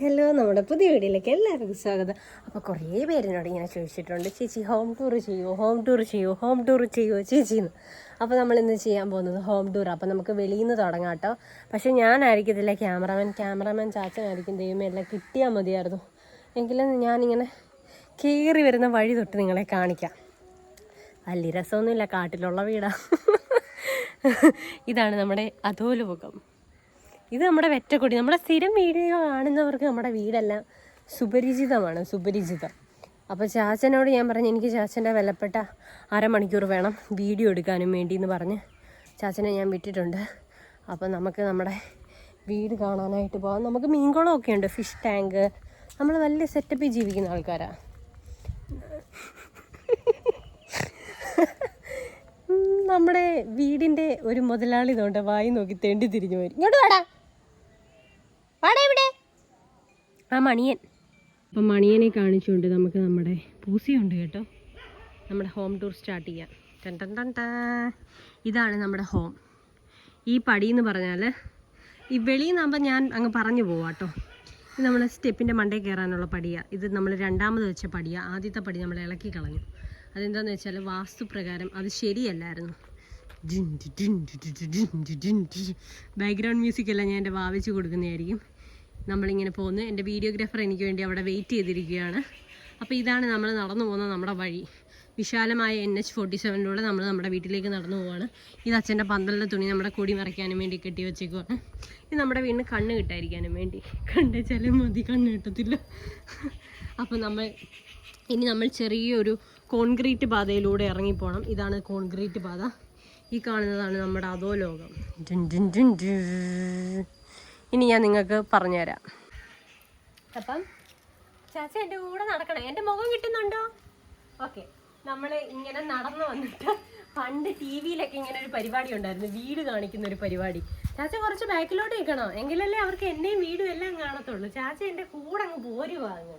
Hello നമ്മുടെ പുതിയ വീഡിയോയിലേക്ക് എല്ലാവർക്കും സ്വാഗതം. അപ്പോൾ കുറേ പേരിനോട് ഇങ്ങനെ ചോദിച്ചിട്ടുണ്ട് ചേച്ചി ഹോം ടൂർ ചെയ്യുമോ ഹോം ടൂർ ചെയ്യുമോ ഹോം ടൂർ ചെയ്യുമോ ചേച്ചിന്ന് അപ്പോൾ നമ്മൾ ഇന്ന് ചെയ്യാൻ പോകുന്നത് ഹോം ടൂർ അപ്പോൾ നമുക്ക് വെളിയിൽ നിന്ന് തുടങ്ങാം കേട്ടോ. പക്ഷേ ഞാനായിരിക്കത്തില്ല ക്യാമറമാൻ ക്യാമറാമാൻ ചാച്ചനായിരിക്കും. ദൈവമേ എല്ലാം കിട്ടിയാൽ മതിയായിരുന്നു. എങ്കിലും ഞാനിങ്ങനെ കയറി വരുന്ന വഴി തൊട്ട് നിങ്ങളെ കാണിക്കാം. വലിയ രസമൊന്നുമില്ല കാട്ടിലുള്ള വീടാണ് ഇതാണ് നമ്മുടെ അധോലോകം ഇത് നമ്മുടെ വെറ്റക്കൊടി. നമ്മുടെ സ്ഥിരം വീഡിയോ കാണുന്നവർക്ക് നമ്മുടെ വീടെല്ലാം സുപരിചിതമാണ് സുപരിചിതം. അപ്പോൾ ചാച്ചനോട് ഞാൻ പറഞ്ഞു എനിക്ക് ചാച്ചന്റെ വിലപ്പെട്ട അരമണിക്കൂർ വേണം വീഡിയോ എടുക്കാനും വേണ്ടി എന്ന് പറഞ്ഞ് ചാച്ചനെ ഞാൻ വിട്ടിട്ടുണ്ട്. അപ്പോൾ നമുക്ക് നമ്മുടെ വീട് കാണാനായിട്ട് പോകാം നമുക്ക് മീൻകുളമൊക്കെ ഉണ്ട് ഫിഷ് ടാങ്ക് നമ്മൾ വലിയ സെറ്റപ്പിൽ ജീവിക്കുന്ന ആൾക്കാരാണ് നമ്മുടെ വീടിന്റെ ഒരു മുതലാളി തോണ്ട വായി നോക്കി തേണ്ടി തിരിഞ്ഞു വരും ഇങ്ങോട്ട് വാടാ. ആ മണിയൻ. അപ്പം മണിയനെ കാണിച്ചുകൊണ്ട് നമുക്ക് നമ്മുടെ പൂസിയുണ്ട് കേട്ടോ. നമ്മുടെ ഹോം ടൂർ സ്റ്റാർട്ട് ചെയ്യാം. ടൻ ഇതാണ് നമ്മുടെ ഹോം. ഈ പടി എന്ന് പറഞ്ഞാൽ ഈ വെളിയിൽ നിന്നാകുമ്പോൾ ഞാൻ അങ്ങ് പറഞ്ഞു പോവാം കേട്ടോ. ഇത് നമ്മൾ സ്റ്റെപ്പിന്റെ മണ്ടേ കയറാനുള്ള പടിയാണ് ഇത് നമ്മൾ രണ്ടാമത് വെച്ച പടിയാണ് ആദ്യത്തെ പടി നമ്മൾ ഇളക്കി കളഞ്ഞു. അതെന്താണെന്ന് വെച്ചാൽ വാസ്തു പ്രകാരം അത് ശരിയല്ലായിരുന്നു. ബാക്ക്ഗ്രൗണ്ട് മ്യൂസിക് എല്ലാം ഞാൻ എന്റെ വാവിച്ച് കൊടുക്കുന്നതായിരിക്കും. നമ്മളിങ്ങനെ പോകുന്നു. എന്റെ വീഡിയോഗ്രാഫർ എനിക്ക് വേണ്ടി അവിടെ വെയിറ്റ് ചെയ്തിരിക്കുകയാണ്. അപ്പോൾ ഇതാണ് നമ്മൾ നടന്നു പോകുന്ന നമ്മുടെ വഴി. വിശാലമായ എൻ എച്ച് ഫോർട്ടി സെവനിലൂടെ നമ്മൾ നമ്മുടെ വീട്ടിലേക്ക് നടന്നു പോവാണ്. ഇത് അച്ഛന്റെ പന്തലിന്റെ തുണി നമ്മുടെ കൂടി മറയ്ക്കാനും വേണ്ടി കെട്ടി വെച്ചേക്കുവാണ്. ഇത് നമ്മുടെ വീടിന് കണ്ണ് കിട്ടാതിരിക്കാനും വേണ്ടി. കണ്ടുവെച്ചാലും മതി കണ്ണ് കിട്ടത്തില്ല. അപ്പോൾ നമ്മൾ ഇനി നമ്മൾ ചെറിയൊരു കോൺക്രീറ്റ് പാതയിലൂടെ ഇറങ്ങിപ്പോണം. ഇതാണ് കോൺക്രീറ്റ് പാത. ഈ കാണുന്നതാണ് നമ്മുടെ അതോ ലോകം. ഇനി ഞാൻ നിങ്ങൾക്ക് പറഞ്ഞുതരാം. അപ്പം ചാച്ച എന്റെ കൂടെ നടക്കണം. എന്റെ മുഖം കിട്ടുന്നുണ്ടോ? ഓക്കെ. നമ്മൾ ഇങ്ങനെ നടന്നു വന്നിട്ട് പണ്ട് ടി വിയിലൊക്കെ ഇങ്ങനെ ഒരു പരിപാടി ഉണ്ടായിരുന്നു. വീട് കാണിക്കുന്ന ഒരു പരിപാടി. ചാച്ച കുറച്ച് ബാക്കിലോട്ട് നിൽക്കണോ? എങ്കിലല്ലേ അവർക്ക് എന്നെയും വീടും എല്ലാം കാണത്തുള്ളൂ. ചാച്ച എന്റെ കൂടെ അങ്ങ് പോരുവാ അങ്ങ്.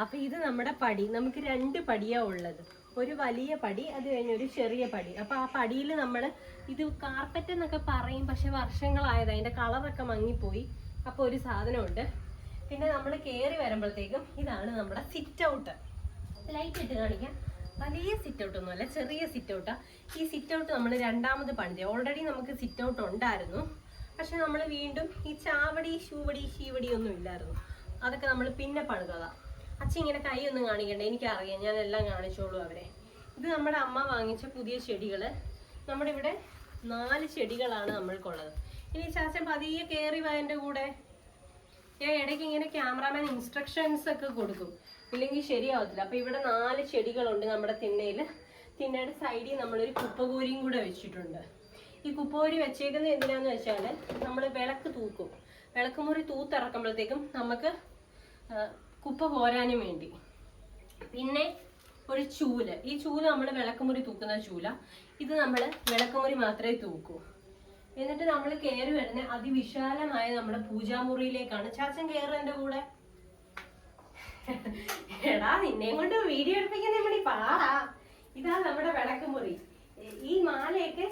അപ്പൊ ഇത് നമ്മുടെ പടി. നമുക്ക് രണ്ട് പടിയാ ഉള്ളത്. ഒരു വലിയ പടി അത് കഴിഞ്ഞ് ഒരു ചെറിയ പടി. അപ്പൊ ആ പടിയിൽ നമ്മൾ ഇത് കാർപ്പറ്റ് എന്നൊക്കെ പറയും പക്ഷെ വർഷങ്ങളായത്. അതിന്റെ കളറൊക്കെ മങ്ങിപ്പോയി. അപ്പൊ ഒരു സാധനമുണ്ട്. പിന്നെ നമ്മൾ കയറി വരുമ്പോഴത്തേക്കും ഇതാണ് നമ്മുടെ സിറ്റ് ഔട്ട് ലൈറ്റ് ഇട്ട് കാണിക്കാം. വലിയ സിറ്റ് ഔട്ട് ഒന്നുമല്ല ചെറിയ സിറ്റ് ഔട്ടാ ഈ സിറ്റ് ഔട്ട് നമ്മൾ രണ്ടാമത് പണിത്. ഓൾറെഡി നമുക്ക് സിറ്റ് ഔട്ട് ഉണ്ടായിരുന്നു. പക്ഷെ നമ്മൾ വീണ്ടും ഈ ചാവടി ഷൂവടി ഷീവടി ഒന്നും ഇല്ലായിരുന്നു. അതൊക്കെ നമ്മൾ പിന്നെ പണിതതാ. അച്ഛൻ ഇങ്ങനെ കൈ ഒന്നും കാണിക്കണ്ട എനിക്കറിയാം ഞാൻ എല്ലാം കാണിച്ചോളൂ അവരെ. ഇത് നമ്മുടെ അമ്മ വാങ്ങിച്ച പുതിയ ചെടികൾ നമ്മുടെ ഇവിടെ നാല് ചെടികളാണ് നമ്മൾക്കുള്ളത്. ഇനി ചാച്ചൻ പതിയെ കയറി വയന്റെ കൂടെ. ഞാൻ ഇടയ്ക്ക് ഇങ്ങനെ ക്യാമറാമാൻ ഇൻസ്ട്രക്ഷൻസ് ഒക്കെ കൊടുക്കും. ഇല്ലെങ്കിൽ ശരിയാവത്തില്ല. അപ്പൊ ഇവിടെ നാല് ചെടികളുണ്ട് നമ്മുടെ തിണ്ണയിൽ. തിണ്ണയുടെ സൈഡിൽ നമ്മളൊരു കുപ്പകൂരിയും കൂടെ വെച്ചിട്ടുണ്ട്. ഈ കുപ്പകൂരി വെച്ചേക്കുന്നത് എന്തിനാന്ന് വെച്ചാൽ നമ്മൾ വിളക്ക് തൂക്കും. വിളക്ക് മുറി തൂത്തിറക്കുമ്പോഴത്തേക്കും നമുക്ക് കുപ്പ പോരാനും വേണ്ടി. പിന്നെ ഒരു ചൂൽ. ഈ ചൂൽ നമ്മൾ വിളക്കുമുറി തൂക്കുന്ന ചൂല. ഇത് നമ്മൾ വിളക്കുമുറി മാത്രമേ തൂക്കൂ. എന്നിട്ട് നമ്മൾ കയറി വരുന്ന അതിവിശാലമായ നമ്മുടെ പൂജാമുറിയിലേക്കാണ്. ചാച്ചൻ കയറുന്ന എന്റെ കൂടെ. എടാ നിന്നെ കൊണ്ട് വീഡിയോ എടുപ്പിക്കുന്ന നമ്മുടെ പാടാ. ഇതാ നമ്മുടെ വിളക്കുമുറി. ഈ മാലയൊക്കെ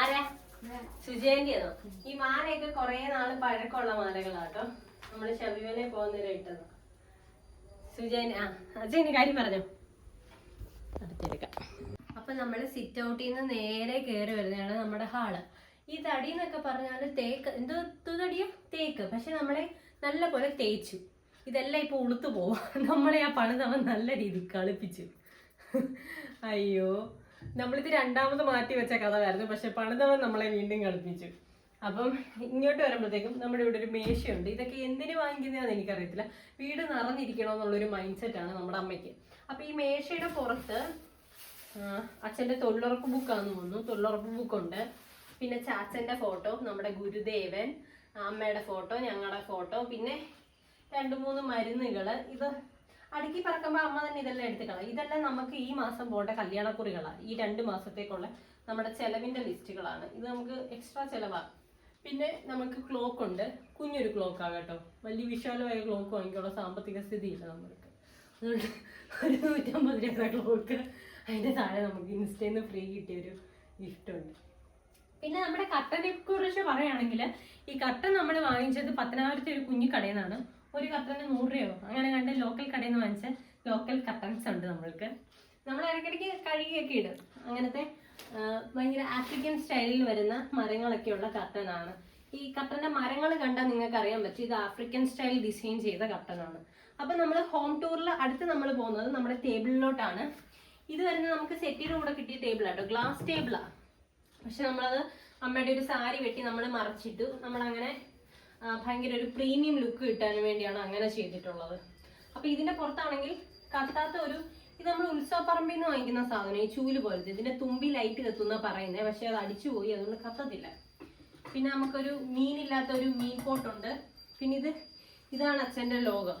ആരാ? സുജയന്റെയാണോ ഈ മാലയൊക്കെ കൊറേ നാൾ പഴക്കമുള്ള മാലകളാട്ടോ. നമ്മൾ ശബരിമല പോകുന്നതിന് ഇട്ടത്. സുജേന ആ കാര്യം പറഞ്ഞോ. അപ്പൊ നമ്മൾ സിറ്റ് ഔട്ടിൽ നിന്ന് നേരെ കേറി വരുന്നതാണ് നമ്മുടെ ഹാൾ. ഈ തടി എന്നൊക്കെ പറഞ്ഞാൽ തേക്ക് എന്തോ തടിയോ? തേക്ക്. പക്ഷെ നമ്മളെ നല്ല പോലെ തേച്ചു. ഇതെല്ലാം ഇപ്പൊ ഉളുത്തു പോവാ. നമ്മളെ ആ പണിതവൻ നല്ല രീതിയിൽ കളിപ്പിച്ചു. അയ്യോ. നമ്മളിത് രണ്ടാമത് മാറ്റി വെച്ച കഥയായിരുന്നു. പക്ഷെ പണിതവൻ നമ്മളെ വീണ്ടും കളിപ്പിച്ചു അപ്പം ഇങ്ങോട്ട് വരുമ്പോഴത്തേക്കും നമ്മുടെ ഇവിടെ ഒരു മേശയുണ്ട്. ഇതൊക്കെ എന്തിനു വാങ്ങിക്കുന്നതാണെന്ന് എനിക്കറിയത്തില്ല. വീട് നിറഞ്ഞിരിക്കണോ എന്നുള്ളൊരു മൈൻഡ് സെറ്റാണ് നമ്മുടെ അമ്മയ്ക്ക്. അപ്പൊ ഈ മേശയുടെ പുറത്ത് അച്ഛന്റെ തൊഴിലുറപ്പ് ബുക്കാന്ന് തോന്നുന്നു തൊഴിലുറപ്പ് ബുക്കുണ്ട്. പിന്നെ ചാച്ചന്റെ ഫോട്ടോ നമ്മുടെ ഗുരുദേവൻ അമ്മയുടെ ഫോട്ടോ ഞങ്ങളുടെ ഫോട്ടോ പിന്നെ രണ്ട് മൂന്ന് മരുന്നുകൾ. ഇത് അടുക്കി പറക്കുമ്പോൾ അമ്മ തന്നെ ഇതെല്ലാം എടുത്ത് കളയും ഇതെല്ലാം നമുക്ക് ഈ മാസം പോകേണ്ട കല്യാണക്കുറികളാണ് ഈ രണ്ട് മാസത്തേക്കുള്ള നമ്മുടെ ചെലവിന്റെ ലിസ്റ്റുകളാണ്. ഇത് നമുക്ക് എക്സ്ട്രാ ചിലവാണ് പിന്നെ നമുക്ക് ക്ലോക്ക് ഉണ്ട്. കുഞ്ഞൊരു ക്ലോക്ക് കേട്ടോ. വലിയ വിശാലമായ ക്ലോക്ക് വാങ്ങിക്കുള്ള സാമ്പത്തിക സ്ഥിതിയില്ല നമ്മൾക്ക്. അതുകൊണ്ട് ഒരു നൂറ്റമ്പത് രൂപ ക്ലോക്ക് അതിന്റെ താഴെ നമുക്ക് ഇൻസ്റ്റയിൽ നിന്ന് ഫ്രീ കിട്ടിയൊരു ഗിഫ്റ്റ് ഉണ്ട്. പിന്നെ നമ്മുടെ കട്ടനെ കുറിച്ച് പറയുകയാണെങ്കിൽ ഈ കട്ടൻ നമ്മൾ വാങ്ങിച്ചത് പത്തനാപുരത്തെ ഒരു കുഞ്ഞു കടയിൽ നിന്നാണ് ഒരു കത്തന് നൂറ് രൂപയോ അങ്ങനെ കണ്ട് ലോക്കൽ കടയിൽ നിന്ന് വാങ്ങിച്ച ലോക്കൽ കട്ടൻസ് ഉണ്ട് നമ്മൾക്ക്. നമ്മൾ ഇടയ്ക്കിടയ്ക്ക് കഴുകിയൊക്കെ ഇടും. അങ്ങനത്തെ ഭയങ്കര ആഫ്രിക്കൻ സ്റ്റൈലിൽ വരുന്ന മരങ്ങളൊക്കെയുള്ള കട്ടനാണ് ഈ കട്ടന്റെ മരങ്ങൾ കണ്ടാൽ നിങ്ങൾക്ക് അറിയാൻ പറ്റും. ഇത് ആഫ്രിക്കൻ സ്റ്റൈൽ ഡിസൈൻ ചെയ്ത കട്ടനാണ് അപ്പൊ നമ്മൾ ഹോം ടൂറിൽ അടുത്ത് നമ്മൾ പോകുന്നത് നമ്മുടെ ടേബിളിലോട്ടാണ് ഇത് വരുന്നത് നമുക്ക് സെറ്റിയുടെ കൂടെ കിട്ടിയ ടേബിളാട്ടോ ഗ്ലാസ് ടേബിളാ പക്ഷെ നമ്മളത് അമ്മയുടെ ഒരു സാരി വെട്ടി നമ്മൾ മറച്ചിട്ടു. നമ്മളങ്ങനെ ഭയങ്കര ഒരു പ്രീമിയം ലുക്ക് കിട്ടാൻ വേണ്ടിയാണ് അങ്ങനെ ചെയ്തിട്ടുള്ളത്. അപ്പൊ ഇതിന്റെ പുറത്താണെങ്കിൽ കത്താത്ത ഒരു ഇത് നമ്മൾ ഉത്സവപ്പറമ്പിൽ നിന്ന് വാങ്ങിക്കുന്ന സാധനം ഈ ചൂൽ പോലത്തെ ഇതിന്റെ തുമ്പി ലൈറ്റ് കത്തുന്ന പറയുന്നത് പക്ഷെ അത് അടിച്ചുപോയി അതുകൊണ്ട് കത്തത്തില്ല. പിന്നെ നമുക്കൊരു മീനില്ലാത്ത ഒരു മീൻ പോട്ടുണ്ട് പിന്നെ ഇത് ഇതാണ് അച്ഛന്റെ ലോകം.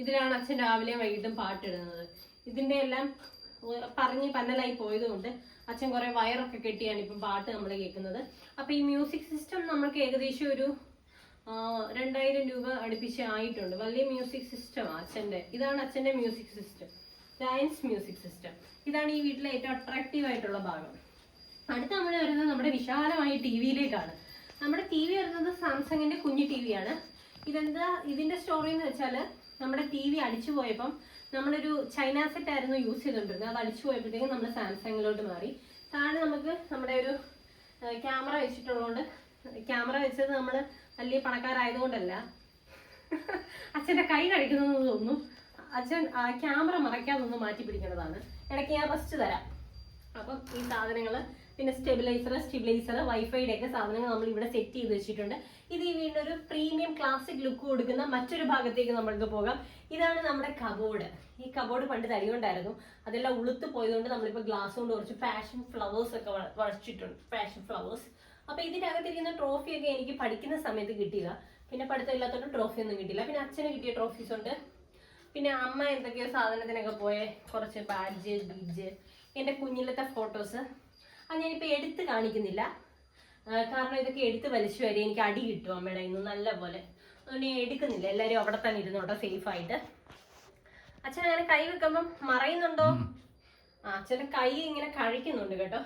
ഇതിലാണ് അച്ഛൻ രാവിലെയും വൈകിട്ടും പാട്ടിടുന്നത്. ഇതിന്റെ എല്ലാം പറഞ്ഞ് പന്നലായി പോയതുകൊണ്ട് അച്ഛൻ കുറേ വയറൊക്കെ കെട്ടിയാണ് ഇപ്പം പാട്ട് നമ്മൾ കേൾക്കുന്നത്. അപ്പൊ ഈ മ്യൂസിക് സിസ്റ്റം നമുക്ക് ഏകദേശം ഒരു രണ്ടായിരം രൂപ അടുപ്പിച്ച് ആയിട്ടുണ്ട്. വലിയ മ്യൂസിക് സിസ്റ്റം അച്ഛന്റെ. ഇതാണ് അച്ഛന്റെ music system Lions music system ഇതാണ് ഈ വീട്ടിലെ ഏറ്റവും അട്രാക്റ്റീവ് ആയിട്ടുള്ള ഭാഗം. അടുത്ത നമ്മൾ വരുന്നത് നമ്മുടെ വിശാലമായ ടി വിയിലേക്കാണ് നമ്മുടെ ടി വി വരുന്നത് സാംസങ്ങിന്റെ കുഞ്ഞു ടി വിയാണ് ഇതെന്താ? ഇതിന്റെ സ്റ്റോറി എന്ന് വെച്ചാൽ നമ്മുടെ ടി വി അടിച്ചു പോയപ്പം നമ്മളൊരു ചൈന സെറ്റ് ആയിരുന്നു യൂസ് ചെയ്തുകൊണ്ടിരുന്നത് അത് അടിച്ചു പോയപ്പോഴത്തേക്കും നമ്മൾ സാംസങ്ങിലോട്ട് മാറി. താഴെ നമുക്ക് നമ്മുടെ ഒരു ക്യാമറ വെച്ചിട്ടുള്ളതുകൊണ്ട് ക്യാമറ വെച്ചത് നമ്മൾ വലിയ പണക്കാരായതുകൊണ്ടല്ല. അച്ഛന്റെ കൈ കഴിക്കുന്നു തോന്നുന്നു. അച്ഛൻ ക്യാമറ മറയ്ക്കാതൊന്ന് മാറ്റി പിടിക്കേണ്ടതാണ്. ഇടയ്ക്ക് ഞാൻ റെസ്റ്റ് തരാം. അപ്പം ഈ സാധനങ്ങൾ പിന്നെ സ്റ്റെബിലൈസർ സ്റ്റെബിലൈസർ വൈഫൈയുടെ ഒക്കെ സാധനങ്ങൾ നമ്മൾ ഇവിടെ സെറ്റ് ചെയ്ത് വെച്ചിട്ടുണ്ട്. ഇത് ഈ വീണ്ടും ഒരു പ്രീമിയം ക്ലാസിക് ലുക്ക് കൊടുക്കുന്ന മറ്റൊരു ഭാഗത്തേക്ക് നമ്മൾക്ക് പോകാം. ഇതാണ് നമ്മുടെ കബോർഡ് ഈ കബോർഡ് പണ്ട് തരികൊണ്ടായിരുന്നു അതെല്ലാം ഉളുത്ത് പോയതുകൊണ്ട് നമ്മളിപ്പോൾ ഗ്ലാസ് കൊണ്ട് കുറച്ച് ഫാഷൻ ഫ്ലവേഴ്സ് ഒക്കെ വരച്ചിട്ടുണ്ട് ഫാഷൻ ഫ്ലവേഴ്സ് അപ്പൊ ഇതിന്റെ അകത്തിരിക്കുന്ന ട്രോഫിയൊക്കെ എനിക്ക് പഠിക്കുന്ന സമയത്ത് കിട്ടിയില്ല പിന്നെ പഠിത്തം ഇല്ലാത്തതുകൊണ്ട് ട്രോഫി ഒന്നും കിട്ടിയില്ല. പിന്നെ അച്ഛന് കിട്ടിയ ട്രോഫീസ് ഉണ്ട്. പിന്നെ അമ്മ എന്തൊക്കെയോ സാധനത്തിനൊക്കെ പോയ. കുറച്ച് ബാഡ്ജ് ബീജ് എന്റെ കുഞ്ഞിലത്തെ ഫോട്ടോസ് അത് ഞാനിപ്പോൾ എടുത്ത് കാണിക്കുന്നില്ല. കാരണം ഇതൊക്കെ എടുത്ത് വലിച്ചു വരെ എനിക്ക് അടി കിട്ടും അമ്മയുടെ ഇന്ന് നല്ല പോലെ. അതുകൊണ്ട് ഞാൻ എടുക്കുന്നില്ല. എല്ലാവരും അവിടെ തന്നെ ഇരുന്നോട്ടോ സേഫ് ആയിട്ട്. അച്ഛൻ അങ്ങനെ കൈ വെക്കുമ്പം മറയുന്നുണ്ടോ? ആ അച്ഛന്റെ കൈ ഇങ്ങനെ കഴിക്കുന്നുണ്ട് കേട്ടോ.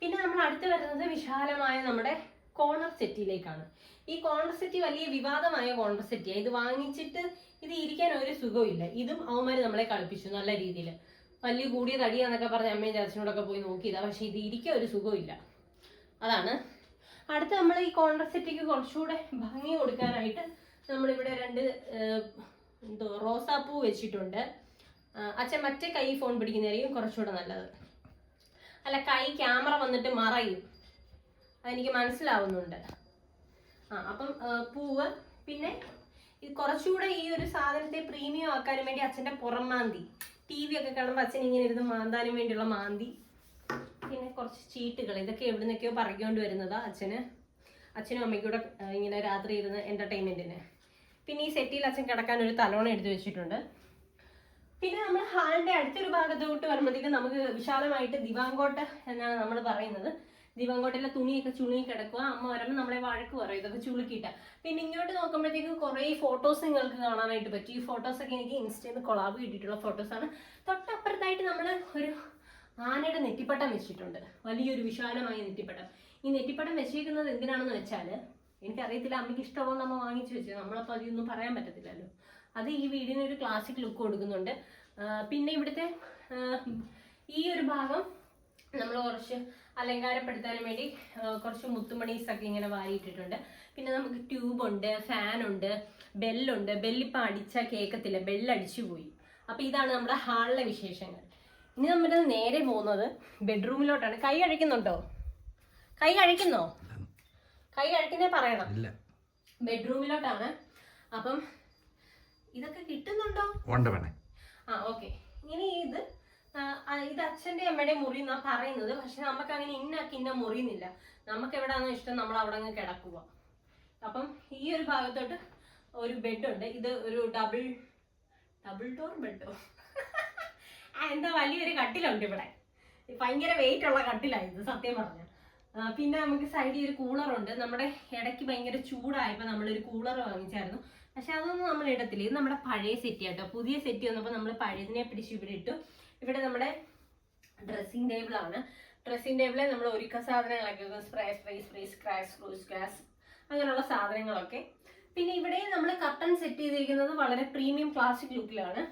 പിന്നെ നമ്മൾ അടുത്ത് വരുന്നത് വിശാലമായ നമ്മുടെ കോർണർ സെറ്റിയിലേക്കാണ് ഈ കോർണർ സെറ്റി വലിയ വിവാദമായ കോർണർ സെറ്റിയാണ് ഇത് വാങ്ങിച്ചിട്ട് ഇത് ഇരിക്കാൻ ഒരു സുഖമില്ല. ഇതും അവന്മാര് നമ്മളെ കളിപ്പിച്ചു നല്ല രീതിയിൽ വലിയ കൂടിയ തടിയാന്നൊക്കെ പറഞ്ഞ് അമ്മയും ചാച്ചനോടൊക്കെ പോയി നോക്കിയതാ. പക്ഷെ ഇത് ഇരിക്കാൻ ഒരു സുഖമില്ല. അതാണ്. അടുത്ത് നമ്മൾ ഈ കോർണർ സെറ്റിക്ക് കുറച്ചുകൂടെ ഭംഗി കൊടുക്കാനായിട്ട് നമ്മളിവിടെ രണ്ട് എന്തോ റോസാപ്പൂ വെച്ചിട്ടുണ്ട്. അച്ഛൻ മറ്റേ കൈ ഫോൺ പിടിക്കുന്നതായിരിക്കും കുറച്ചുകൂടെ നല്ലത്. അല്ല കൈ ക്യാമറ വന്നിട്ട് മറയും. അതെനിക്ക് മനസ്സിലാവുന്നുണ്ട്. ആ അപ്പം പൂവ് പിന്നെ ഇത് കുറച്ചുകൂടെ ഈ ഒരു സാധനത്തെ പ്രീമിയം ആക്കാനും വേണ്ടി അച്ഛന്റെ പുറം മാന്തി. ടി വി ഒക്കെ കാണുമ്പോൾ അച്ഛൻ ഇങ്ങനെ ഇരുന്ന് മാന്താനും വേണ്ടിയുള്ള മാന്തി. പിന്നെ കുറച്ച് ചീട്ടുകൾ. ഇതൊക്കെ എവിടെ നിന്നൊക്കെയോ പറക്കൊണ്ട് വരുന്നതാ അച്ഛന്. അച്ഛനും അമ്മയ്ക്കൂടെ കൂടെ ഇങ്ങനെ രാത്രി ഇരുന്ന് എന്റർടൈൻമെന്റിന് പിന്നെ ഈ സെറ്റിയിൽ അച്ഛൻ കിടക്കാൻ ഒരു തലോണ എടുത്തു വെച്ചിട്ടുണ്ട്. പിന്നെ നമ്മൾ ഹാളിന്റെ അടുത്തൊരു ഭാഗത്തോട്ട് വരുമ്പോഴത്തേക്ക് നമുക്ക് വിശാലമായിട്ട് ദിവാങ്കോട്ട് എന്നാണ് നമ്മൾ പറയുന്നത്. ദിവാങ്കോട്ടിലെ തുണിയൊക്കെ ചുളുങ്ങി കിടക്കുക അമ്മ വരുമ്പോൾ നമ്മളെ വഴക്ക് പറയും ഇതൊക്കെ ചുളുക്കിയിട്ട്. പിന്നെ ഇങ്ങോട്ട് നോക്കുമ്പോഴത്തേക്കും കുറേ ഫോട്ടോസ് നിങ്ങൾക്ക് കാണാനായിട്ട് പറ്റും. ഈ ഫോട്ടോസൊക്കെ എനിക്ക് ഇൻസ്റ്റയിൽ നിന്ന് കൊളാബ് കിട്ടിയിട്ടുള്ള ഫോട്ടോസാണ് തൊട്ടപ്പുറത്തായിട്ട് നമ്മൾ ഒരു ആനയുടെ നെറ്റിപ്പട്ടം വെച്ചിട്ടുണ്ട്. വലിയൊരു വിശാലമായ നെറ്റിപ്പട്ടം. ഈ നെറ്റിപ്പട്ടം വെച്ചിരിക്കുന്നത് എന്തിനാണെന്ന് വെച്ചാൽ എനിക്കറിയത്തില്ല അമ്മയ്ക്ക് ഇഷ്ടമുള്ള നമ്മൾ വാങ്ങിച്ചു വെച്ചത്. നമ്മളപ്പോൾ അതൊന്നും പറയാൻ പറ്റത്തില്ലല്ലോ. അത് ഈ വീടിന് ഒരു ക്ലാസിക് ലുക്ക് കൊടുക്കുന്നുണ്ട്. പിന്നെ ഇവിടുത്തെ ഈ ഒരു ഭാഗം നമ്മൾ കുറച്ച് അലങ്കാരപ്പെടുത്താനും വേണ്ടി കുറച്ച് മുത്തുമണീസ് ഒക്കെ ഇങ്ങനെ വാരിയിട്ടിട്ടുണ്ട്. പിന്നെ നമുക്ക് ട്യൂബ് ഉണ്ട് ഫാൻ ഉണ്ട് ബെല്ലുണ്ട് ബെല്ലിപ്പോൾ അടിച്ചാൽ കേൾക്കത്തില്ല ബെല്ലടിച്ചു പോയി. അപ്പോൾ ഇതാണ് നമ്മുടെ ഹാളിലെ വിശേഷങ്ങൾ. ഇനി നമ്മൾ നേരെ പോകുന്നത് ബെഡ്റൂമിലോട്ടാണ് കൈ അഴിക്കുന്നുണ്ടോ കൈ കഴിക്കുന്നോ കൈ അഴിക്കുന്നേ പറയണം. ബെഡ്റൂമിലോട്ടാണ് അപ്പം ഇതൊക്കെ കിട്ടുന്നുണ്ടോ? ഉണ്ട് വേണേ ആ ഓക്കെ. ഇനി ഇത് ഇത് അച്ഛന്റെ അമ്മയുടെ മുറി എന്നാ പറയുന്നത്. പക്ഷെ നമുക്ക് അങ്ങനെ ഇന്നാക്കി ഇന്ന മുറിയുന്നില്ല നമുക്ക് എവിടെയാണോ ഇഷ്ടം നമ്മൾ അവിടെ അങ്ങ് കിടക്കുക അപ്പം ഈ ഒരു ഭാഗത്തോട്ട് ഒരു ബെഡ് ഉണ്ട് ഇത് ഒരു ഡബിൾ ഡബിൾ ഡോർ ബെഡോ? എന്താ വലിയൊരു കട്ടിലുണ്ട് ഇവിടെ. ഭയങ്കര വെയിറ്റ് ഉള്ള കട്ടിലായിരുന്നു സത്യം പറഞ്ഞ. പിന്നെ നമുക്ക് സൈഡിൽ ഒരു കൂളർ ഉണ്ട്. നമ്മുടെ ഇടയ്ക്ക് ഭയങ്കര ചൂടായപ്പോൾ നമ്മളൊരു കൂളർ വാങ്ങിച്ചായിരുന്നു. പക്ഷെ അതൊന്നും നമ്മൾ ഇടത്തില്ല. ഇത് നമ്മുടെ പഴയ സെറ്റ് കേട്ടോ പുതിയ സെറ്റ് വന്നപ്പോൾ നമ്മൾ പഴയതിനെ പിടിച്ച് ഇവിടെ ഇട്ടു. ഇവിടെ നമ്മുടെ ഡ്രസ്സിംഗ് ടേബിൾ ആണ്. ഡ്രസ്സിംഗ് ടേബിളിൽ നമ്മൾ ഒരുക്ക സാധനങ്ങളൊക്കെ spray spray spray scratch screws glass അങ്ങനെയുള്ള സാധനങ്ങളൊക്കെ. പിന്നെ ഇവിടെ നമ്മൾ കർട്ടൻ സെറ്റ് ചെയ്തിരിക്കുന്നത് വളരെ പ്രീമിയം പ്ലാസ്റ്റിക് ലുക്കിലാണ്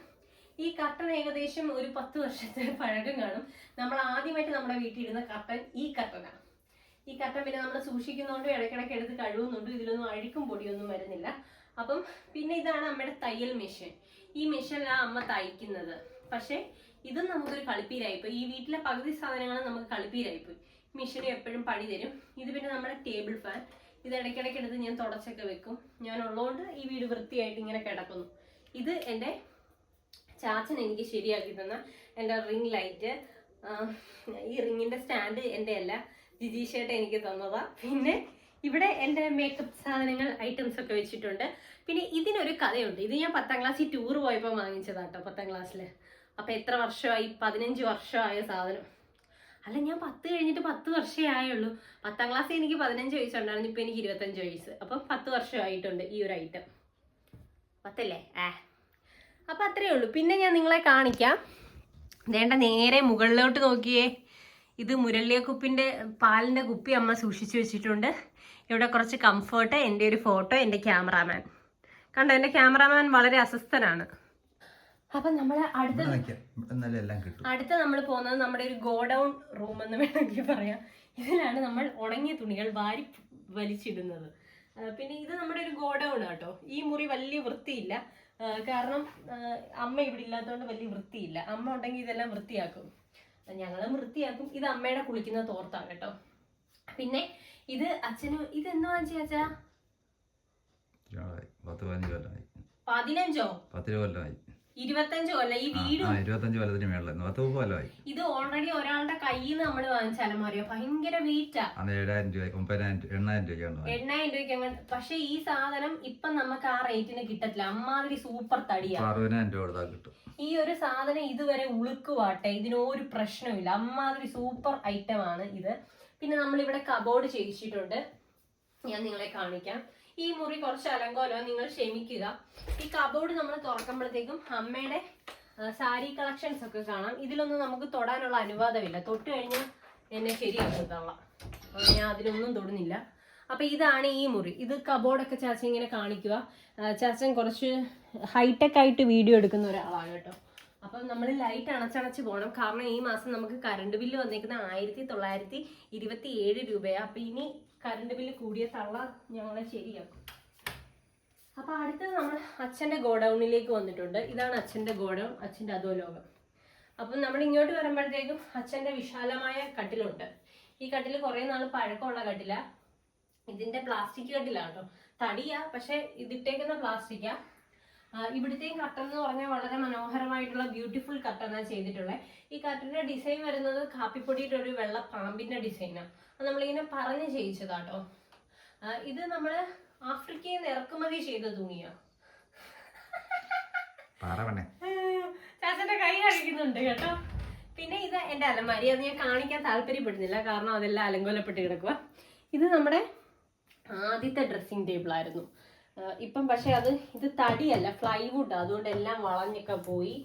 ഈ കർട്ടൻ ഏകദേശം ഒരു പത്ത് വർഷത്തെ പഴക്കം കാണും. നമ്മൾ ആദ്യമായിട്ട് നമ്മുടെ വീട്ടിൽ ഇടുന്ന കർട്ടൻ ഈ കർട്ടനാണ് ഈ കർട്ടൻ പിന്നെ നമ്മൾ സൂക്ഷിക്കുന്നതുകൊണ്ട് ഇടയ്ക്കിടയ്ക്ക് എടുത്ത് കഴുകുന്നുണ്ട് ഇതിലൊന്നും അഴുക്കും പൊടിയൊന്നും വരുന്നില്ല. അപ്പം പിന്നെ ഇതാണ് നമ്മുടെ തയ്യൽ മെഷീൻ ഈ മെഷീനിലാണ് അമ്മ തയ്ക്കുന്നത്. പക്ഷേ ഇതും നമുക്കൊരു കളിപ്പീരായിപ്പോയി ഈ വീട്ടിലെ പകുതി സാധനങ്ങൾ നമുക്ക് കളിപ്പീരായിപ്പോയി മെഷീൻ എപ്പോഴും പണി തരും. ഇത് പിന്നെ നമ്മുടെ ടേബിൾ ഫാൻ ഇത് ഇടയ്ക്കിടയ്ക്ക് എടുത്ത് ഞാൻ തുടച്ചൊക്കെ വെക്കും. ഞാൻ ഉള്ളതുകൊണ്ട് ഈ വീട് വൃത്തിയായിട്ട് ഇങ്ങനെ കിടക്കുന്നു. ഇത് എന്റെ ചാച്ചൻ എനിക്ക് ശരിയാക്കി തന്ന എന്റെ റിംഗ് ലൈറ്റ് ഈ റിങ്ങിന്റെ സ്റ്റാൻഡ് എന്റെ അല്ല ജിജീഷേട്ട എനിക്ക് തന്നതാ. പിന്നെ ഇവിടെ എന്റെ മേക്കപ്പ് സാധനങ്ങൾ ഐറ്റംസ് ഒക്കെ വെച്ചിട്ടുണ്ട്. പിന്നെ ഇതിനൊരു കഥയുണ്ട്. ഇത് ഞാൻ പത്താം ക്ലാസ്സിൽ ടൂർ പോയപ്പോൾ വാങ്ങിച്ചതാട്ടോ പത്താം ക്ലാസ്സിൽ അപ്പം എത്ര വർഷമായി? പതിനഞ്ച് വർഷമായ സാധനം. അല്ല ഞാൻ പത്ത് കഴിഞ്ഞിട്ട് പത്ത് വർഷമേ ആയുള്ളൂ. പത്താം ക്ലാസ്സിൽ എനിക്ക് പതിനഞ്ച് വയസ്സുണ്ടായിരുന്നു ഇപ്പം എനിക്ക് ഇരുപത്തഞ്ച് വയസ്സ്. അപ്പം പത്ത് വർഷമായിട്ടുണ്ട് ഈ ഒരു ഐറ്റം പത്തല്ലേ? ആ. അപ്പം അത്രയേ ഉള്ളൂ. പിന്നെ ഞാൻ നിങ്ങളെ കാണിക്കാം. വേണ്ട നേരെ മുകളിലോട്ട് നോക്കിയേ. ഇത് മുരളിയക്കുപ്പിന്റെ പാലിന്റെ കുപ്പി അമ്മ സൂക്ഷിച്ചു വെച്ചിട്ടുണ്ട്. ഇവിടെ കുറച്ച് കംഫേർട്ട് എന്റെ ഒരു ഫോട്ടോ എന്റെ ക്യാമറാമാൻ കണ്ടോ എന്റെ ക്യാമറാമാൻ വളരെ അസ്വസ്ഥനാണ്. അപ്പം നമ്മൾ അടുത്ത കിട്ടും. അടുത്ത നമ്മൾ പോകുന്നത് നമ്മുടെ ഒരു ഗോഡൗൺ റൂം എന്ന് വേണമെങ്കിൽ പറയാം. ഇതിലാണ് നമ്മൾ ഉണങ്ങിയ തുണികൾ വാരി വലിച്ചിടുന്നത്. പിന്നെ ഇത് നമ്മുടെ ഒരു ഗോഡൗൺ ആട്ടോ. ഈ മുറി വലിയ വൃത്തിയില്ല. കാരണം അമ്മ ഇവിടെ ഇല്ലാത്തതുകൊണ്ട് വലിയ വൃത്തിയില്ല. അമ്മ ഉണ്ടെങ്കിൽ ഇതെല്ലാം വൃത്തിയാക്കും. ഞങ്ങളും വൃത്തിയാക്കും. ഇത് അമ്മയുടെ കുളിക്കുന്ന തോർത്താണ് കേട്ടോ. പിന്നെ ഇത് അച്ഛനും ഇത് എന്ന് വാങ്ങിച്ചു അച്ഛാ? പത്ത് പതിനഞ്ച് കൊല്ലമായി പതിനഞ്ചോ? പത്ത് കൊല്ലമായി ഇരുപത്തഞ്ചോ അല്ല ഈ ആ, വീട്? ആ ഇരുപത്തഞ്ച് കൊല്ലത്തിന് മേളിൽ പത്ത് മുപ്പത് കൊല്ലമായി. ഇത് ഓൾറെഡി ഒരാളുടെ കയ്യിൽ നിന്ന് നമ്മൾ വാങ്ങിച്ച മാറിയോ ഭയങ്കര വീറ്റാണ് അന്ന് ഏഴായിരം രൂപ ഒമ്പതിനായിരം രൂപ എണ്ണായിരം രൂപയ്ക്കാണ് എണ്ണായിരം രൂപയ്ക്ക് പക്ഷെ ഈ സാധനം ഇപ്പൊ നമുക്ക് ആ റേറ്റിന് കിട്ടത്തില്ല. അമ്മാതിരി സൂപ്പർ തടിയാ. ഇപ്പൊ അറുപതിനായിരം രൂപ കൊടുത്താൽ കിട്ടും. ഈ ഒരു സാധനം ഇതുവരെ ഉളുക്കുവാട്ടെ. ഇതിനൊരു പ്രശ്നമില്ല അമ്മാതിരി സൂപ്പർ ഐറ്റം ആണ് ഇത്. പിന്നെ നമ്മൾ ഇവിടെ കബോർഡ് ചെയ്യിച്ചിട്ടുണ്ട്. ഞാൻ നിങ്ങളെ കാണിക്കാം. ഈ മുറി കുറച്ച് അലങ്കോലോ നിങ്ങൾ ക്ഷമിക്കുക. ഈ കബോർഡ് നമ്മൾ തുറക്കുമ്പോഴത്തേക്കും അമ്മയുടെ സാരി കളക്ഷൻസ് ഒക്കെ കാണാം. ഇതിലൊന്നും നമുക്ക് തൊടാനുള്ള അനുവാദമില്ല. തൊട്ട് കഴിഞ്ഞാൽ എന്നെ ശരിയാക്കത്തുള്ള ഞാൻ അതിലൊന്നും തൊടുന്നില്ല. അപ്പൊ ഇതാണ് ഈ മുറി. ഇത് കബോർഡൊക്കെ ചാച്ചൻ ഇങ്ങനെ കാണിക്കുക. ചാച്ചൻ കുറച്ച് ഹൈടെക് ആയിട്ട് വീഡിയോ എടുക്കുന്ന ഒരാളാണ് കേട്ടോ. അപ്പം നമ്മൾ ലൈറ്റ് അണച്ചണച്ച് പോകണം കാരണം ഈ മാസം നമുക്ക് കറണ്ട് ബില്ല് വന്നേക്കുന്ന ആയിരത്തി തൊള്ളായിരത്തി ഇരുപത്തി ഏഴ് രൂപയാണ് അപ്പം ഇനി കറണ്ട് ബില്ല് കൂടിയ തള്ള ഞങ്ങളെ ശരിയാക്കും. അപ്പം അടുത്തത് നമ്മൾ അച്ഛന്റെ ഗോഡൗണിലേക്ക് വന്നിട്ടുണ്ട്. ഇതാണ് അച്ഛന്റെ ഗോഡൗൺ അച്ഛന്റെ അധോലോകം. അപ്പം നമ്മൾ ഇങ്ങോട്ട് വരുമ്പോഴത്തേക്കും അച്ഛന്റെ വിശാലമായ കട്ടിലുണ്ട്. ഈ കട്ടിൽ കുറേ നാൾ പഴക്കമുള്ള കട്ടില. ഇതിന്റെ പ്ലാസ്റ്റിക് കട്ടിലാണ് കേട്ടോ. തടിയാ പക്ഷേ ഇതിട്ടേക്കുന്ന പ്ലാസ്റ്റിക്കാ ആ, ഇവിടുത്തെയും കട്ടൻ എന്ന് പറഞ്ഞാൽ വളരെ മനോഹരമായിട്ടുള്ള ബ്യൂട്ടിഫുൾ കട്ടനാണ് ചെയ്തിട്ടുള്ളത് ഈ കട്ടന്റെ ഡിസൈൻ വരുന്നത് കാപ്പിപ്പൊടിയുടെ ഒരു വെള്ള പാമ്പിന്റെ ഡിസൈനാണ് അത് നമ്മളിങ്ങനെ പറഞ്ഞ് ചെയ്യിച്ചതാട്ടോ ഇത് നമ്മൾ ആഫ്രിക്കയിൽ നിന്ന് ഇറക്കുമതി ചെയ്ത തുണിയാ. പറവണേ ചാച്ചന്റെ കൈ കഴിക്കുന്നുണ്ട് കേട്ടോ. പിന്നെ ഇത് എന്റെ അലമാരി. അത് ഞാൻ കാണിക്കാൻ താല്പര്യപ്പെടുന്നില്ല. കാരണം അതെല്ലാം അലങ്കോലപ്പെട്ട് കിടക്കുക ഇത് നമ്മുടെ ആദ്യത്തെ ഡ്രസ്സിംഗ് ടേബിൾ ആയിരുന്നു. ആ, ഇപ്പം പക്ഷെ അത് ഇത് തടിയല്ല പ്ലൈവുഡ് അതുകൊണ്ട് എല്ലാം വളഞ്ഞൊക്കെ പോയി.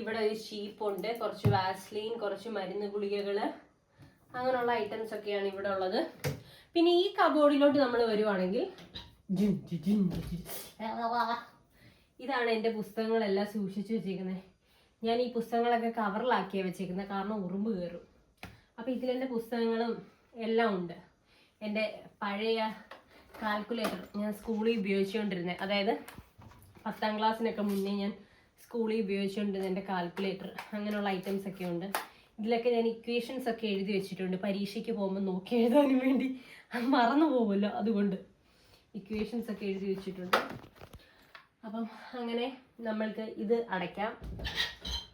ഇവിടെ ഒരു ഷീപ്പുണ്ട് കുറച്ച് വാസ്ലീൻ കുറച്ച് മരുന്ന് ഗുളികകൾ. അങ്ങനെയുള്ള ഐറ്റംസ് ഒക്കെയാണ് ഇവിടെ ഉള്ളത്. പിന്നെ ഈ കബോർഡിലോട്ട് നമ്മൾ വരുവാണെങ്കിൽ. ഇതാണ് എന്റെ പുസ്തകങ്ങളെല്ലാം സൂക്ഷിച്ചു വെച്ചേക്കുന്നത് ഞാൻ ഈ പുസ്തകങ്ങളൊക്കെ കവറിലാക്കിയാണ് വെച്ചേക്കുന്നത് കാരണം ഉറുമ്പ് കയറും. അപ്പോൾ ഇതിലെന്റെ പുസ്തകങ്ങളും എല്ലാം ഉണ്ട്. എന്റെ പഴയ കാൽക്കുലേറ്റർ ഞാൻ സ്കൂളിൽ ഉപയോഗിച്ചുകൊണ്ടിരുന്നത് അതായത് പത്താം ക്ലാസ്സിനൊക്കെ മുന്നേ ഞാൻ സ്കൂളിൽ ഉപയോഗിച്ചുകൊണ്ടിരുന്ന എന്റെ കാൽക്കുലേറ്റർ അങ്ങനെയുള്ള ഐറ്റംസ് ഒക്കെ ഉണ്ട്. ഇതിലൊക്കെ ഞാൻ ഇക്വേഷൻസ് ഒക്കെ എഴുതി വെച്ചിട്ടുണ്ട്. പരീക്ഷയ്ക്ക് പോകുമ്പോൾ നോക്കി എഴുതാനും വേണ്ടി. മറന്നു പോകുമല്ലോ അതുകൊണ്ട്. ഇക്വേഷൻസ് ഒക്കെ എഴുതി വെച്ചിട്ടുണ്ട്. അപ്പം അങ്ങനെ നമ്മൾക്ക് ഇത് അടയ്ക്കാം.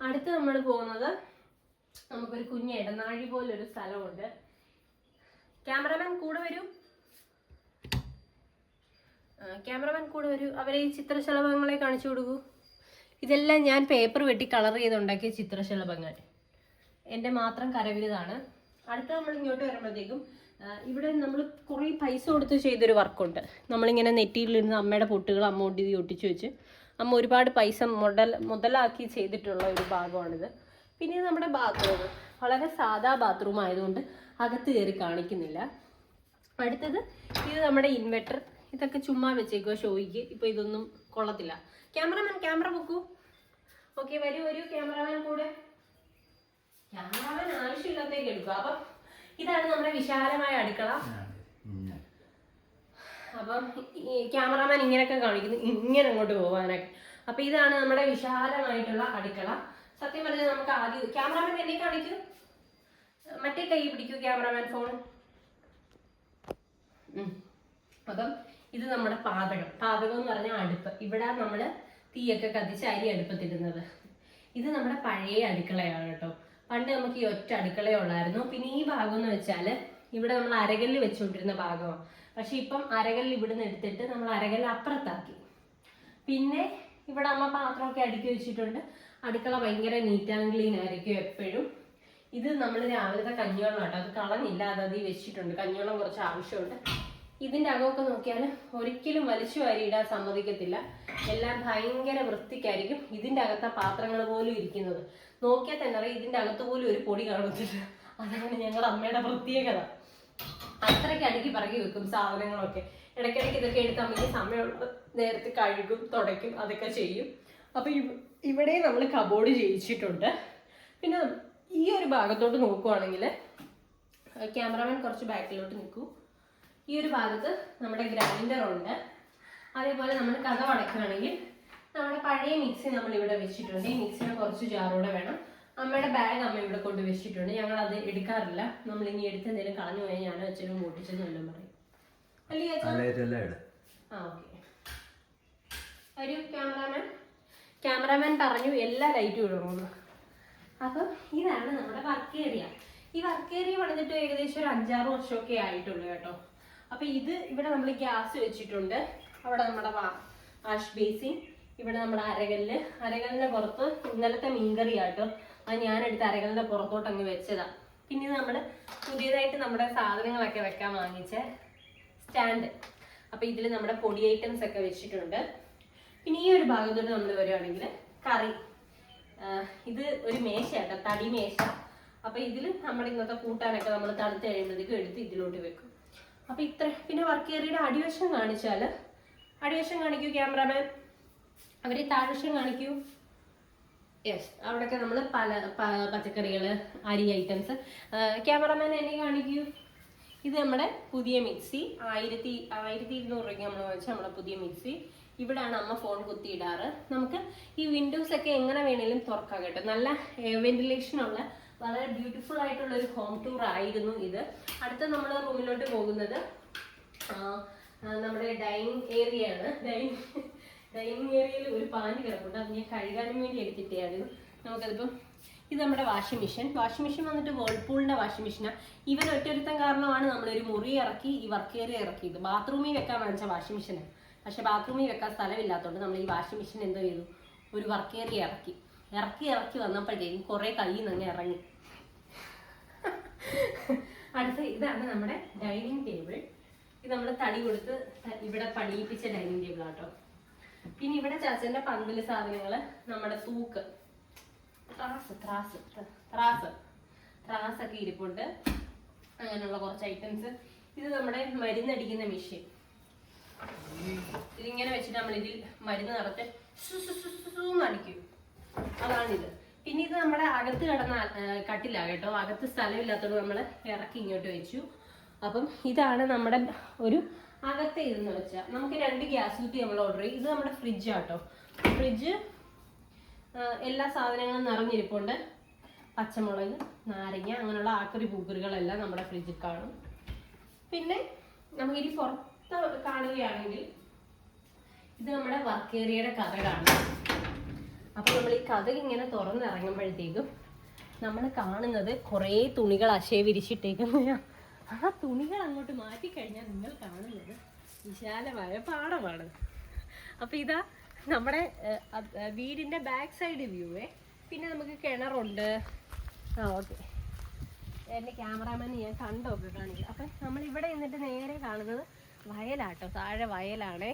അടുത്ത് നമ്മൾ പോകുന്നത് നമുക്കൊരു കുഞ്ഞ് ഇടനാഴി പോലൊരു സ്ഥലമുണ്ട്. ക്യാമറമാൻ കൂടെ വരൂ. ക്യാമറമാൻ കൂടെ ഒരു അവരെ ഈ ചിത്രശലഭങ്ങളെ കാണിച്ചു കൊടുക്കൂ. ഇതെല്ലാം ഞാൻ പേപ്പർ വെട്ടി കളർ ചെയ്തുണ്ടാക്കിയ ചിത്രശലഭങ്ങൾ. എന്റെ മാത്രം കരവിരുതാണ്. അടുത്ത നമ്മൾ ഇങ്ങോട്ട് വരുമ്പോഴത്തേക്കും ഇവിടെ നമ്മൾ കുറേ പൈസ കൊടുത്ത് ചെയ്തൊരു വർക്കുണ്ട്. നമ്മളിങ്ങനെ നെറ്റിയിലിരുന്ന് അമ്മയുടെ പൊട്ടുകൾ അമ്മ ഒട്ടി ഒട്ടിച്ച് വെച്ച് അമ്മ ഒരുപാട് പൈസ മുതൽ മുതലാക്കി ചെയ്തിട്ടുള്ള ഒരു ഭാഗമാണിത്. പിന്നെ നമ്മുടെ ബാത്റൂം വളരെ സാധാ ബാത്റൂം ആയതുകൊണ്ട് അകത്ത് കയറി കാണിക്കുന്നില്ല. അടുത്തത് ഇത് നമ്മുടെ ഇൻവെർട്ടർ ഇതൊക്കെ ചുമ്മാ വെച്ചേക്കുക ഷോയ്ക്ക്. ഇപ്പൊ ഇതൊന്നും കൊള്ളത്തില്ല. Cameraman camera പൊക്കൂ. ഓക്കെ വരൂ വരൂ. ക്യാമറമാൻ കൂടെ. ക്യാമറമാൻ ആവശ്യമില്ലാത്തേക്ക് എടുക്കുക അപ്പം ഇതാണ് നമ്മുടെ വിശാലമായ അടുക്കള. അപ്പം ഈ ക്യാമറാമാൻ ഇങ്ങനെയൊക്കെ കാണിക്കുന്നു. ഇങ്ങനെ അങ്ങോട്ട് പോകാനൊക്കെ അപ്പൊ ഇതാണ് നമ്മുടെ വിശാലമായിട്ടുള്ള അടുക്കള. സത്യം പറഞ്ഞാൽ നമുക്ക് ആദ്യം ക്യാമറമാൻ എന്നെ കാണിക്കൂ. മറ്റേ കൈ പിടിക്കൂ ക്യാമറമാൻ ഫോൺ. അപ്പം ഇത് നമ്മുടെ പാതകം. പാതകം എന്ന് പറഞ്ഞാൽ അടുപ്പ്. ഇവിടെ നമ്മൾ തീയൊക്കെ കത്തിച്ച് അരി അടുപ്പത്തിടുന്നത്. ഇത് നമ്മുടെ പഴയ അടുക്കളയാണ് കേട്ടോ. പണ്ട് നമുക്ക് ഈ ഒറ്റ അടുക്കളയേ ഉള്ളായിരുന്നു. പിന്നെ ഈ ഭാഗം എന്ന് വെച്ചാൽ ഇവിടെ നമ്മൾ അരകല്ല് വെച്ചുകൊണ്ടിരുന്ന ഭാഗമാണ് പക്ഷെ ഇപ്പം അരകല്ല് ഇവിടുന്ന് എടുത്തിട്ട് നമ്മൾ അരകല്ല് അപ്പുറത്താക്കി. പിന്നെ ഇവിടെ അമ്മ പാത്രമൊക്കെ അടുക്കി വെച്ചിട്ടുണ്ട്. അടുക്കള ഭയങ്കര നീറ്റ് ആൻഡ് ക്ലീൻ ആയിരിക്കും എപ്പോഴും. ഇത് നമ്മൾ രാവിലത്തെ കഞ്ഞിവെള്ളം കേട്ടോ അത് കളഞ്ഞില്ല. അത് വെച്ചിട്ടുണ്ട്. കഞ്ഞിവെള്ളം കുറച്ച് ആവശ്യമുണ്ട്. ഇതിന്റെ അകമൊക്കെ നോക്കിയാൽ ഒരിക്കലും വലിച്ചു വാരിയിടാൻ സമ്മതിക്കത്തില്ല. എല്ലാം ഭയങ്കര വൃത്തിക്കായിരിക്കും ഇതിന്റെ അകത്തെ പാത്രങ്ങൾ പോലും ഇരിക്കുന്നത്. നോക്കിയാൽ തന്നെ അറിയാം ഇതിന്റെ അകത്ത് പോലും ഒരു പൊടി കാണത്തില്ല. അതാണ് ഞങ്ങളുടെ അമ്മയുടെ പ്രത്യേകത. അത്രയ്ക്ക് അടുക്കി പറകി വെക്കും സാധനങ്ങളൊക്കെ. ഇടയ്ക്കിടയ്ക്ക് ഇതൊക്കെ എടുത്ത് അമ്മയ്ക്ക് സമയമുള്ള നേരത്തെ കഴുകും തുടയ്ക്കും അതൊക്കെ ചെയ്യും. അപ്പൊ ഇവ- ഇവിടെ നമ്മൾ കബോർഡ് ചെയ്യിച്ചിട്ടുണ്ട്. പിന്നെ ഈ ഒരു ഭാഗത്തോട്ട് നോക്കുവാണെങ്കിൽ ക്യാമറാമാൻ കുറച്ച് ബാക്കിലോട്ട് നിൽക്കൂ. ഈ ഒരു ഭാഗത്ത് നമ്മുടെ ഗ്രൈൻഡർ ഉണ്ട്. അതേപോലെ നമ്മൾ കഥ അടയ്ക്കുകയാണെങ്കിൽ നമ്മുടെ പഴയ മിക്സി നമ്മൾ ഇവിടെ വെച്ചിട്ടുണ്ട്. ഈ മിക്സിനെ കുറച്ച് ജാറൂടെ വേണം. അമ്മയുടെ ബാഗ് അമ്മ ഇവിടെ കൊണ്ട് വെച്ചിട്ടുണ്ട്. ഞങ്ങൾ അത് എടുക്കാറില്ല. നമ്മൾ ഇനി എടുത്ത് എന്തെങ്കിലും കളഞ്ഞു പോയാൽ ഞാനും അച്ഛനും മൂട്ടിച്ചെന്ന് വല്ലതും പറയും. അല്ലേ ആ ഓക്കെ. ഒരു ക്യാമറാമാൻ ക്യാമറാമാൻ പറഞ്ഞു എല്ലാ ലൈറ്റും ഇടണമെന്ന് അപ്പം ഇതാണ് നമ്മുടെ വർക്ക് ഏരിയ ഈ വർക്ക് ഏരിയ പണിതിട്ട് ഏകദേശം ഒരു അഞ്ചാറ് വർഷമൊക്കെ ആയിട്ടുള്ളൂ കേട്ടോ. അപ്പൊ ഇത് ഇവിടെ നമ്മൾ ഗ്യാസ് വെച്ചിട്ടുണ്ട്. അവിടെ നമ്മുടെ വാഷ് ബേസിൻ ഇവിടെ നമ്മുടെ അരകല്ല്. അരകല്ലിന്റെ പുറത്ത് ഇന്നലത്തെ മീൻകറി ആട്ടോ അത് ഞാനെടുത്ത് അരകല്ലിന്റെ പുറത്തോട്ട് അങ്ങ് വെച്ചതാ. പിന്നെ നമ്മൾ പുതിയതായിട്ട് നമ്മുടെ സാധനങ്ങളൊക്കെ വെക്കാൻ വാങ്ങിച്ച. സ്റ്റാൻഡ്. അപ്പൊ ഇതിൽ നമ്മുടെ പൊടി ഐറ്റംസ് ഒക്കെ വെച്ചിട്ടുണ്ട്. പിന്നെ ഈ ഒരു ഭാഗത്തോട്ട് നമ്മൾ വരുവാണെങ്കിൽ കറി. ഇത് ഒരു മേശയാട്ടോ തടി മേശ. അപ്പൊ ഇതിൽ നമ്മുടെ ഇന്നത്തെ കൂട്ടാനൊക്കെ നമ്മൾ തണുത്ത് കഴിയുമ്പോഴത്തേക്കും എടുത്ത് ഇതിലോട്ട് വെക്കും. അപ്പൊ ഇത്ര പിന്നെ വർക്ക് ഏരിയയുടെ അടിവശം കാണിച്ചാൽ അടിവശം കാണിക്കൂ ക്യാമറാമാൻ അവർ താഴ്വശം കാണിക്കൂ. യെസ് അവിടെയൊക്കെ നമ്മൾ പല പച്ചക്കറികൾ അരി ഐറ്റംസ് ക്യാമറമാൻ എന്നെ കാണിക്കൂ. ഇത് നമ്മുടെ പുതിയ മിക്സി. ആയിരത്തി ആയിരത്തി ഇരുന്നൂറ് രൂപയ്ക്ക് നമ്മൾ വാങ്ങിച്ച നമ്മുടെ പുതിയ മിക്സി. ഇവിടാണ് അമ്മ ഫോൺ കുത്തിയിടാറ്. നമുക്ക് ഈ വിൻഡോസ് ഒക്കെ എങ്ങനെ വേണേലും തുറക്കാം കേട്ടോ. നല്ല വെന്റിലേഷൻ ഉള്ള വളരെ ബ്യൂട്ടിഫുൾ ആയിട്ടുള്ള ഒരു ഹോം ടൂർ ആയിരുന്നു ഇത്. അടുത്ത നമ്മൾ റൂമിലോട്ട് പോകുന്നത് നമ്മുടെ ഡൈനിങ് ഏരിയ ആണ്. ഡൈനിങ് ഡൈനിങ് ഏരിയയിൽ ഒരു പാന് കിടപ്പുണ്ട്. അത് ഞാൻ കഴുകാനും വേണ്ടി എടുത്തിട്ടായിരുന്നു നമുക്കതിപ്പം ഇത് നമ്മുടെ വാഷിംഗ് മെഷീൻ വാഷിംഗ് മെഷീൻ വന്നിട്ട് വേൾപൂളിന്റെ വാഷിംഗ് മെഷീനാണ് ഇവർ ഒറ്റൊരുത്തം കാരണമാണ് നമ്മളൊരു മുറി ഇറക്കി ഈ വർക്ക് ഏരിയ ഇറക്കിയത്. ബാത്റൂമിൽ വെക്കാൻ വാങ്ങിച്ച വാഷിംഗ് മെഷീനാണ് പക്ഷെ ബാത്റൂമിൽ വെക്കാൻ സ്ഥലമില്ലാത്തതുകൊണ്ട് നമ്മൾ ഈ വാഷിംഗ് മെഷീൻ എന്തോ ചെയ്തു? ഒരു വർക്ക് ഏരിയ ഇറക്കി. ഇറക്കി ഇറക്കി വന്നപ്പോഴത്തേക്കും കുറേ കയ്യിൽ നിന്ന് ഇറങ്ങി. അടുത്ത ഇതാണ് നമ്മുടെ ഡൈനിങ് ടേബിൾ. ഇത് നമ്മൾ തടി കൊടുത്ത് ഇവിടെ പണിയിപ്പിച്ച ഡൈനിങ് ടേബിൾ ആട്ടോ. പിന്നെ ഇവിടെ ചാച്ചന്റെ പന്തൽ സാധനങ്ങൾ നമ്മുടെ തൂക്ക്. ത്രാസ് ത്രാസ് ത്രാസ് ത്രാസ്. ഒക്കെ ഇരിപ്പുണ്ട്. അങ്ങനെയുള്ള കുറച്ച് ഐറ്റംസ് ഇത് നമ്മുടെ മരുന്നടിക്കുന്ന മെഷീൻ ഇതിങ്ങനെ വെച്ചിട്ട് നമ്മൾ ഇതിൽ മരുന്ന് നിറച്ച് അടിക്കും. അതാണിത്. പിന്നെ ഇത് നമ്മുടെ അകത്ത് കിടന്ന കട്ടില കേട്ടോ. അകത്ത് സ്ഥലമില്ലാത്തതുകൊണ്ട് നമ്മൾ ഇറക്കി ഇങ്ങോട്ട് വെച്ചു. അപ്പം ഇതാണ് നമ്മുടെ ഒരു അകത്തെ ഇതെന്ന് വെച്ചാൽ നമുക്ക് രണ്ട് ഗ്യാസ് കുറ്റി നമ്മൾ ഓർഡർ ചെയ്യും. ഇത് നമ്മുടെ ഫ്രിഡ്ജ് ആട്ടോ. ഫ്രിഡ്ജ് എല്ലാ സാധനങ്ങളും നിറഞ്ഞിരിപ്പുണ്ട്. പച്ചമുളക് നാരങ്ങ അങ്ങനെയുള്ള ആക്കറി പൂക്കറികളെല്ലാം നമ്മുടെ ഫ്രിഡ്ജിൽ കാണും. പിന്നെ നമുക്കിനി പുറത്ത് കാണുകയാണെങ്കിൽ ഇത് നമ്മുടെ വർക്ക് ഏരിയയുടെ കഥ കാണും അപ്പൊ നമ്മൾ ഈ കഥ ഇങ്ങനെ തുറന്നിറങ്ങുമ്പോഴത്തേക്കും നമ്മൾ കാണുന്നത് കുറേ തുണികൾ അശേ വിരിച്ചിട്ടേക്കുന്നതാണ് ആ തുണികൾ അങ്ങോട്ട് മാറ്റിക്കഴിഞ്ഞാൽ നിങ്ങൾ കാണുന്നത് വിശാലമായ പാടമാണ്. അപ്പോൾ ഇതാ നമ്മുടെ വീടിന്റെ ബാക്ക് സൈഡ് വ്യൂവേ. പിന്നെ നമുക്ക് കിണറുണ്ട്. ആ ഓക്കെ. എന്റെ ക്യാമറാമാൻ ഞാൻ കണ്ടൊക്കെ കാണിക്കും. അപ്പം നമ്മൾ ഇവിടെ നിന്നിട്ട് നേരെ കാണുന്നത് വയലാട്ടോ. താഴെ വയലാണേ.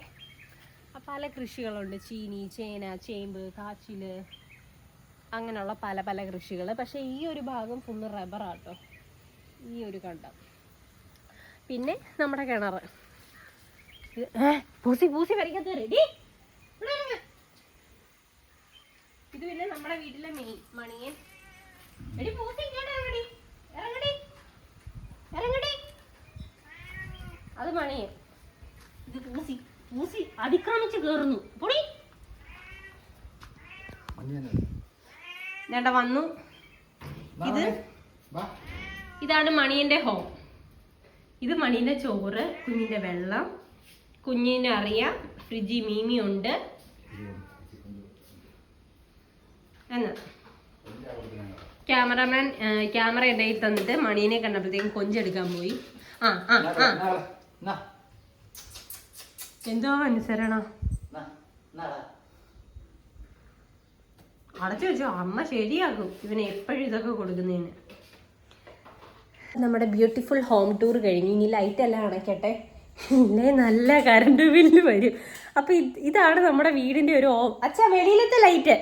പല കൃഷികളുണ്ട്. ചീനി ചേന ചേമ്പ് കാച്ചിൽ അങ്ങനെയുള്ള പല പല കൃഷികൾ പക്ഷേ ഈ ഒരു ഭാഗം ഫുള്ള് റബ്ബറാട്ടോ ഈ ഒരു കണ്ടം. പിന്നെ നമ്മുടെ കിണർ പൂസി പൂസി വരയ്ക്കത്ത് റെഡി ഇത് പിന്നെ നമ്മുടെ വീട്ടിലെ മെയിൻ മണിയൻ. പൂസി ഇങ്ങോട്ട് അത് മണിയൻ. ഇത് പൂസി. പൂസി അതിക്രമിച്ചു കേറുന്നു. പൊടി ഞണ്ട വന്നു. ഇത് ഇതാണ് മണിയന്റെ ഹോം. ഇത് മണിന്റെ ചോറ് കുഞ്ഞിന്റെ വെള്ളം കുഞ്ഞിനെ അറിയാം ഫ്രിഡ്ജി മീമി ഉണ്ട്. എന്ന്? ക്യാമറമാൻ ക്യാമറ ഇടയിൽ തന്നിട്ട് മണീനെ കണ്ടപ്പോഴത്തേക്കും കൊഞ്ചെടുക്കാൻ പോയി. ആ ആ ആ. എന്തോ അനുസരണ? അടച്ചു വെച്ചോ അമ്മ ശരിയാകും. ഇവന് എപ്പോഴും ഇതൊക്കെ കൊടുക്കുന്നതിന്. നമ്മുടെ ബ്യൂട്ടിഫുൾ ഹോം ടൂർ കഴിഞ്ഞു. ഇനി ലൈറ്റ് എല്ലാം അടയ്ക്കട്ടെ ഇല്ലേ നല്ല കറണ്ട് ബില്ല് വരും. അപ്പൊ ഇതാണ് നമ്മുടെ വീടിന്റെ ഒരു ഓം അച്ഛാ വെളിയിലത്തെ ലൈറ്റ്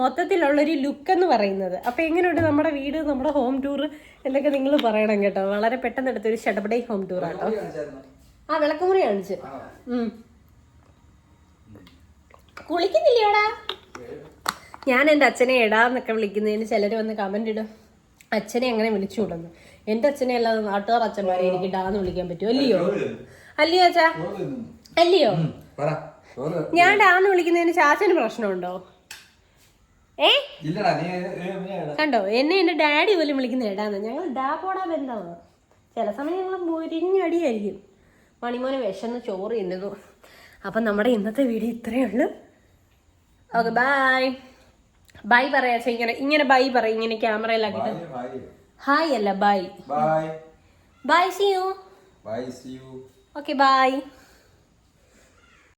മൊത്തത്തിലുള്ളൊരു ലുക്ക് എന്ന് പറയുന്നത്. അപ്പൊ എങ്ങനെയുണ്ട് നമ്മുടെ വീട് നമ്മുടെ ഹോം ടൂർ എന്നൊക്കെ നിങ്ങൾ പറയണം കേട്ടോ. വളരെ പെട്ടെന്ന് എടുത്തൊരു ഷടപടൈ ഹോം ടൂർ ആട്ടോ. ആ വിളക്കുമുറി കാണിച്ച്. കുളിക്കുന്നില്ലേടാ? ഞാൻ എന്റെ അച്ഛനെ എടാന്നൊക്കെ വിളിക്കുന്നതിന് ചിലർ വന്ന് കമന്റ് ഇടും. അച്ഛനെ അങ്ങനെ വിളിച്ചു വിടുന്നു. എന്റെ അച്ഛനെ അല്ലാതെ നാട്ടുകാർ അച്ഛന്മാരെ എനിക്ക് ഡാന്ന് വിളിക്കാൻ പറ്റുമോ? അല്ലയോ? അല്ലയോ അച്ഛാ? അല്ലയോ? ഞാൻ ഡാന്ന് വിളിക്കുന്നതിന് ചാച്ചന് പ്രശ്നമുണ്ടോ? ഏ. കണ്ടോ? എന്നെ എന്റെ ഡാഡി പോലും വിളിക്കുന്ന എടാന്ന് ഞങ്ങൾ ഡാ പോടാ ബന്ധമാണ് ചില സമയം ഞങ്ങൾ മുരിഞ്ഞടിയായിരിക്കും. മണിമോനെ വിശന്ന് ചോറ് തിന്നുന്നു അപ്പം നമ്മുടെ ഇന്നത്തെ വീഡിയോ ഇത്രയേ ഉള്ളൂ. ഓക്കെ ബൈ ബൈ പറയാ ചേ ഇങ്ങനെ ഇങ്ങനെ ബൈ പറ ഇങ്ങനെ ക്യാമറയിലാക്കിട്ട്. ഹായ് അല്ല bye. Bye see you bye see you okay bye